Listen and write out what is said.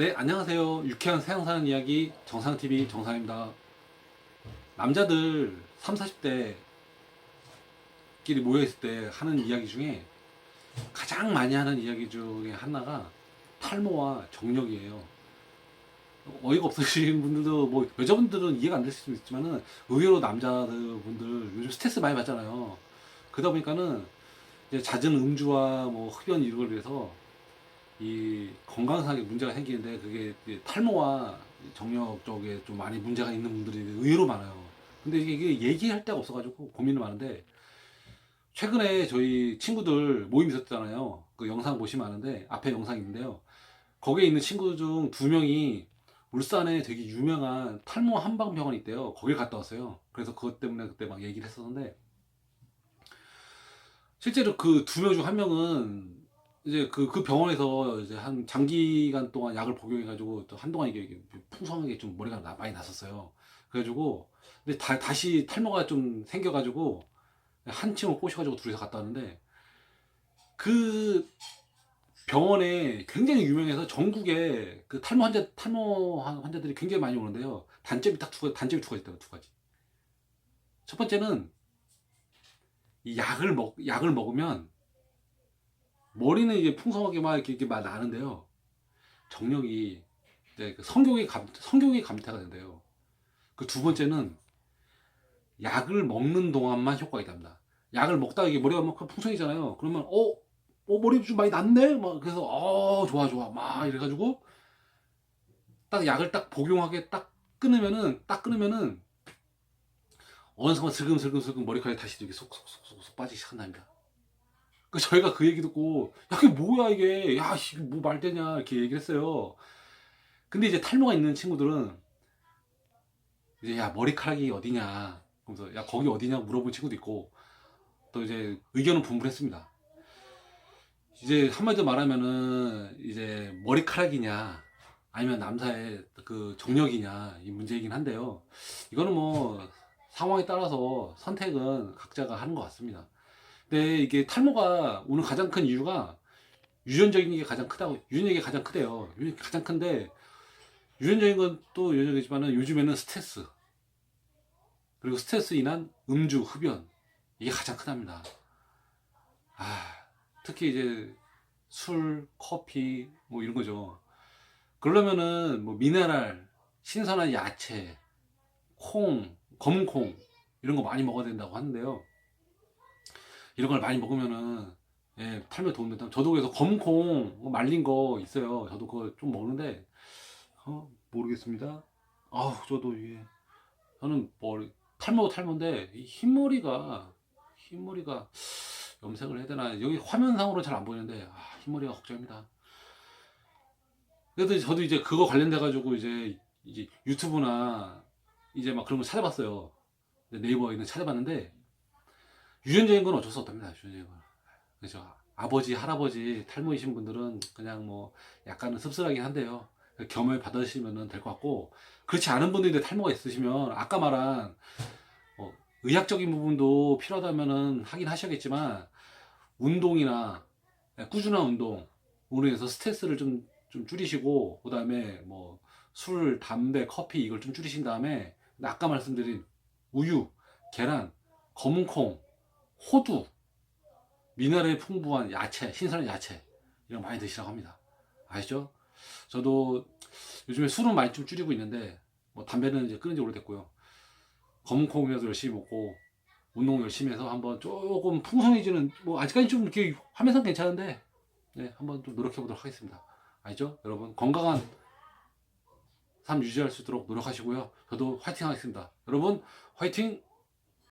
네, 안녕하세요. 유쾌한 세상 사는 이야기 정상TV 정상입니다. 남자들 3, 40대 끼리 모여있을 때 하는 이야기 중에 가장 많이 하는 이야기 중에 하나가 탈모와 정력이에요. 어이가 없으신 분들도 뭐 여자분들은 이해가 안 될수 있지만은 의외로 남자분들 요즘 스트레스 많이 받잖아요. 그러다 보니까는 이제 잦은 음주와 뭐 흡연 이런 걸 위해서 이 건강상의 문제가 생기는데 그게 탈모와 정력 쪽에 좀 많이 문제가 있는 분들이 의외로 많아요. 근데 이게, 얘기할 데가 없어가지고 고민이 많은데 최근에 저희 친구들 모임 있었잖아요. 그 영상 보시면 아는데 앞에 영상이 있는데요. 거기에 있는 친구 중 두 명이 울산에 되게 유명한 탈모 한방병원이 있대요. 거길 갔다 왔어요. 그래서 그것 때문에 그때 막 얘기를 했었는데 실제로 그 두 명 중 한 명은 이제 그, 그 병원에서 이제 한 장기간 동안 약을 복용해가지고 또 한동안 이게, 이게 풍성하게 좀 머리가 나- 많이 났었어요. 그래가지고 근데 다, 다시 탈모가 좀 생겨가지고 한 친구 꼬셔가지고 둘이서 갔다 왔는데 그 병원에 굉장히 유명해서 전국에 그 탈모 환자 탈모 환- 환자들이 굉장히 많이 오는데요. 단점이 딱 두 가지 단점이 두 가지 있다고 두 가지. 첫 번째는 이 약을 먹 약을 먹으면 머리는 이제 풍성하게 막 이렇게, 이렇게 막 나는데요. 정력이 이제 그 성격이 감 성격이 감퇴가 된대요. 그 두 번째는 약을 먹는 동안만 효과가 있답니다. 약을 먹다가 이게 머리가 막 풍성해지잖아요. 그러면 어, 어 머리 좀 많이 났네. 막 그래서 어 좋아 좋아 막 이래가지고 딱 약을 딱 복용하게 딱 끊으면은 딱 끊으면은 어느 순간 슬금슬금슬금 머리카락이 다시 이렇게 속속속속 빠지기 시작한답니다. 그 저희가 그 얘기 듣고 야 이게 뭐야 이게 야 이게 뭐 말되냐 이렇게 얘기를 했어요. 근데 이제 탈모가 있는 친구들은 이제 야 머리카락이 어디냐 그러면서 야 거기 어디냐 물어본 친구도 있고 또 이제 의견은 분분했습니다. 이제 한마디로 말하면은 이제 머리카락이냐 아니면 남자의 그 정력이냐 이 문제이긴 한데요. 이거는 뭐 상황에 따라서 선택은 각자가 하는 것 같습니다. 근데 이게 탈모가 오는 가장 큰 이유가 유전적인 게 가장 크다고 게 가장 크대요. 유전 가장 큰데 유전적인 건 또 유전적이지만은 요즘에는 스트레스 그리고 스트레스 인한 음주 흡연 이게 가장 크답니다. 아 특히 이제 술, 커피 뭐 이런 거죠. 그러려면은 뭐 미네랄, 신선한 야채, 콩, 검은 콩 이런 거 많이 먹어야 된다고 하는데요. 이런 걸 많이 먹으면은 예, 탈모에 도움이 된다. 저도 그래서 검콩 뭐 말린 거 있어요. 저도 그거 좀 먹는데 어, 모르겠습니다. 아우 저도 이게 저는 머리 탈모 탈모인데 이 흰머리가 흰머리가 염색을 해야 되나 여기 화면상으로 잘 안 보이는데 아, 흰머리가 걱정입니다. 그래도 저도 이제 그거 관련돼 가지고 이제 이제 유튜브나 이제 막 그런 거 찾아봤어요. 네이버에 있는 찾아봤는데 유전적인 건 어쩔 수 없답니다. 유전적인 건. 그죠. 아버지, 할아버지 탈모이신 분들은 그냥 뭐 약간은 씁쓸하긴 한데요. 겸을 받으시면 될 것 같고 그렇지 않은 분들이 탈모가 있으시면 아까 말한 뭐 의학적인 부분도 필요하다면은 하긴 하셔야겠지만 운동이나 꾸준한 운동 인해서 스트레스를 좀, 좀 줄이시고 그 다음에 뭐 술, 담배, 커피 이걸 좀 줄이신 다음에 아까 말씀드린 우유, 계란, 검은 콩, 호두, 미네랄이 풍부한 야채, 신선한 야채 이런 거 많이 드시라고 합니다. 아시죠? 저도 요즘에 술은 많이 좀 줄이고 있는데 뭐 담배는 이제 끊은 지 오래됐고요. 검은 콩이라도 열심히 먹고 운동 열심히 해서 한번 조금 풍성해지는 뭐 아직까지 좀 이렇게 화면상 괜찮은데 네, 한번 좀 노력해 보도록 하겠습니다. 아시죠? 여러분 건강한 삶 유지할 수 있도록 노력하시고요. 저도 화이팅 하겠습니다. 여러분 화이팅!